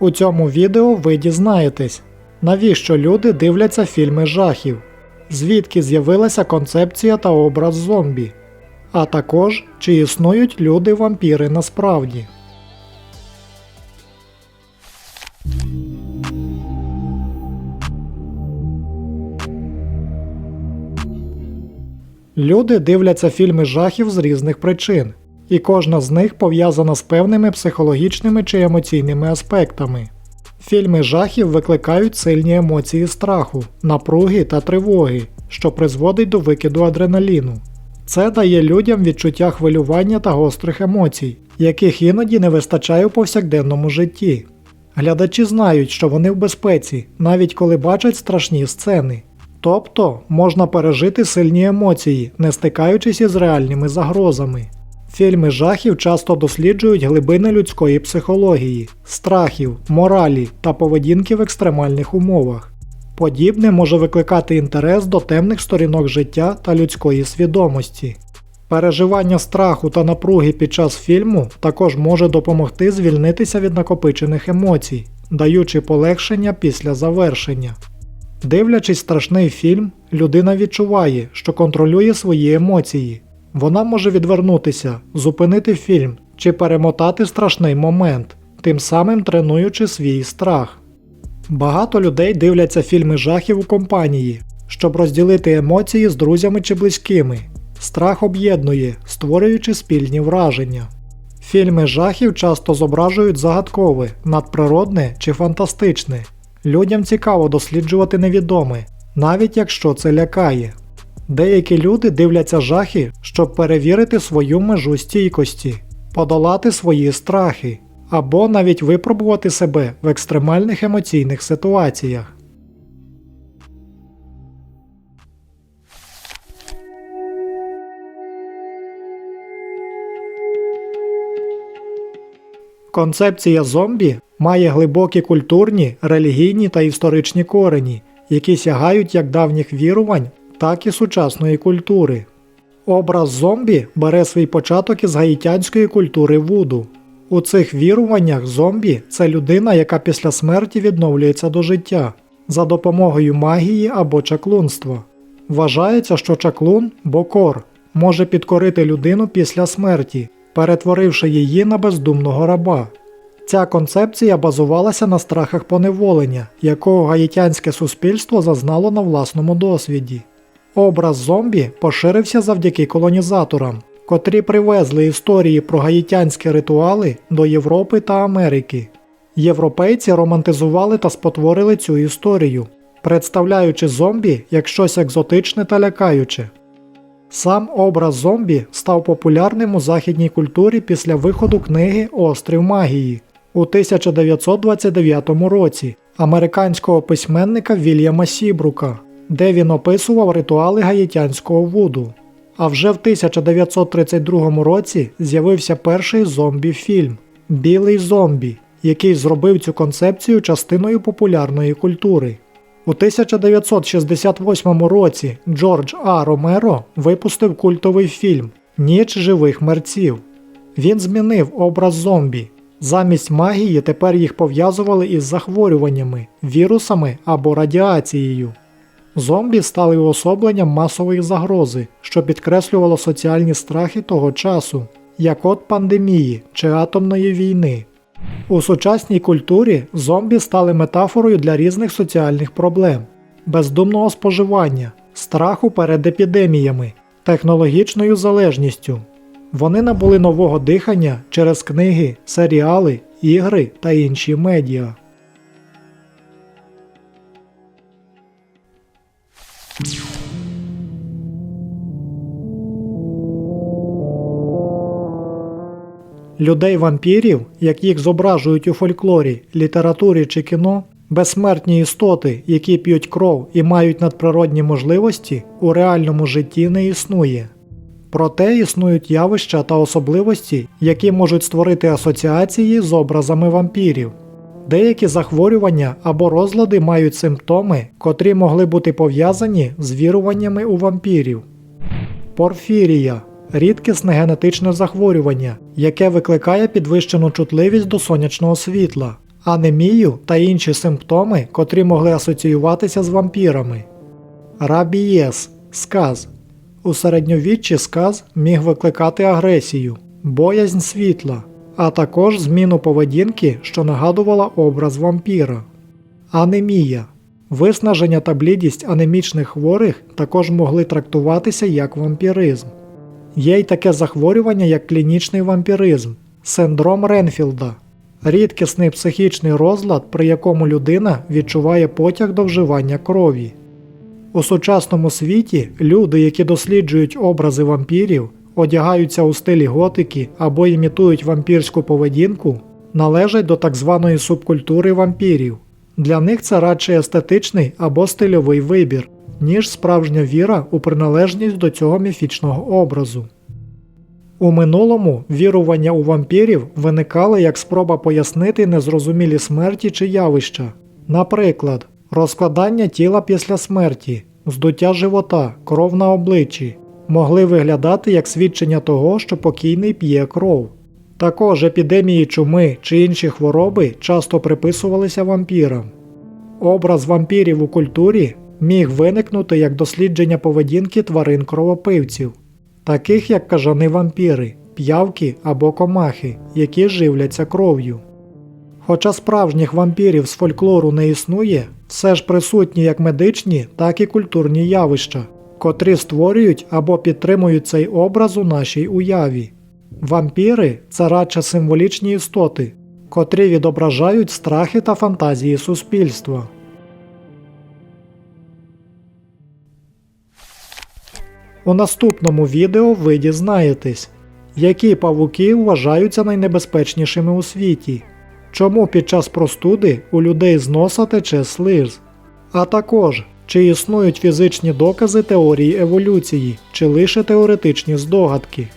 У цьому відео ви дізнаєтесь, навіщо люди дивляться фільми жахів, звідки з'явилася концепція та образ зомбі, а також чи існують люди-вампіри насправді. Люди дивляться фільми жахів з різних причин, і кожна з них пов'язана з певними психологічними чи емоційними аспектами. Фільми жахів викликають сильні емоції страху, напруги та тривоги, що призводить до викиду адреналіну. Це дає людям відчуття хвилювання та гострих емоцій, яких іноді не вистачає у повсякденному житті. Глядачі знають, що вони в безпеці, навіть коли бачать страшні сцени. Тобто можна пережити сильні емоції, не стикаючись із реальними загрозами. Фільми жахів часто досліджують глибини людської психології, страхів, моралі та поведінки в екстремальних умовах. Подібне може викликати інтерес до темних сторінок життя та людської свідомості. Переживання страху та напруги під час фільму також може допомогти звільнитися від накопичених емоцій, даючи полегшення після завершення. Дивлячись страшний фільм, людина відчуває, що контролює свої емоції. Вона може відвернутися, зупинити фільм чи перемотати страшний момент, тим самим тренуючи свій страх. Багато людей дивляться фільми жахів у компанії, щоб розділити емоції з друзями чи близькими. Страх об'єднує, створюючи спільні враження. Фільми жахів часто зображують загадкове, надприродне чи фантастичне. Людям цікаво досліджувати невідоме, навіть якщо це лякає. Деякі люди дивляться жахи, щоб перевірити свою межу стійкості, подолати свої страхи або навіть випробувати себе в екстремальних емоційних ситуаціях. Концепція зомбі має глибокі культурні, релігійні та історичні корені, які сягають як давніх вірувань, так і сучасної культури. Образ зомбі бере свій початок із гаїтянської культури вуду. У цих віруваннях зомбі це людина, яка після смерті відновлюється до життя за допомогою магії або чаклунства. Вважається, що чаклун бокор може підкорити людину після смерті, перетворивши її на бездумного раба. Ця концепція базувалася на страхах поневолення, якого гаїтянське суспільство зазнало на власному досвіді. Образ зомбі поширився завдяки колонізаторам, котрі привезли історії про гаїтянські ритуали до Європи та Америки. Європейці романтизували та спотворили цю історію, представляючи зомбі як щось екзотичне та лякаюче. Сам образ зомбі став популярним у західній культурі після виходу книги Острів магії у 1929 році американського письменника Вільяма Сібрука, де він описував ритуали гаїтянського вуду. А вже в 1932 році з'явився перший зомбі-фільм Білий зомбі, який зробив цю концепцію частиною популярної культури. У 1968 році Джордж А. Ромеро випустив культовий фільм Ніч живих мерців. Він змінив образ зомбі. Замість магії тепер їх пов'язували із захворюваннями, вірусами або радіацією. Зомбі стали уособленням масової загрози, що підкреслювало соціальні страхи того часу, як от пандемії чи атомної війни. У сучасній культурі зомбі стали метафорою для різних соціальних проблем, бездумного споживання, страху перед епідеміями, технологічною залежністю. Вони набули нового дихання через книги, серіали, ігри та інші медіа. Людей-вампірів, як їх зображують у фольклорі, літературі чи кіно, безсмертні істоти, які п'ють кров і мають надприродні можливості, у реальному житті не існує. Проте існують явища та особливості, які можуть створити асоціації з образами вампірів. Деякі захворювання або розлади мають симптоми, котрі могли бути пов'язані з віруваннями у вампірів. Порфірія рідкісне генетичне захворювання, яке викликає підвищену чутливість до сонячного світла, анемію та інші симптоми, котрі могли асоціюватися з вампірами. Рабієс сказ. У середньовіччі сказ міг викликати агресію, боязнь світла, а також зміну поведінки, що нагадувала образ вампіра. Анемія. Виснаження та блідість анемічних хворих також могли трактуватися як вампіризм. Є й таке захворювання, як клінічний вампіризм, синдром Ренфілда, рідкісний психічний розлад, при якому людина відчуває потяг до вживання крові. У сучасному світі люди, які досліджують образи вампірів, одягаються у стилі готики або імітують вампірську поведінку, належать до так званої субкультури вампірів. Для них це радше естетичний або стильовий вибір, ніж справжня віра у приналежність до цього міфічного образу. У минулому вірування у вампірів виникали як спроба пояснити незрозумілі смерті чи явища, наприклад, розкладання тіла після смерті, здуття живота, кров на обличчі, могли виглядати як свідчення того, що покійний п'є кров. Також епідемії чуми чи інші хвороби часто приписувалися вампірам. Образ вампірів у культурі міг виникнути як дослідження поведінки тварин кровопивців, таких як кажани вампіри, п'явки або комахи, які живляться кров'ю. Хоча справжніх вампірів з фольклору не існує, все ж присутні як медичні, так і культурні явища, котрі створюють або підтримують цей образ у нашій уяві. Вампіри це радше символічні істоти, котрі відображають страхи та фантазії суспільства. У наступному відео ви дізнаєтесь, які павуки вважаються найнебезпечнішими у світі, чому під час простуди у людей з носа тече слиз, а також чи існують фізичні докази теорії еволюції, чи лише теоретичні здогадки.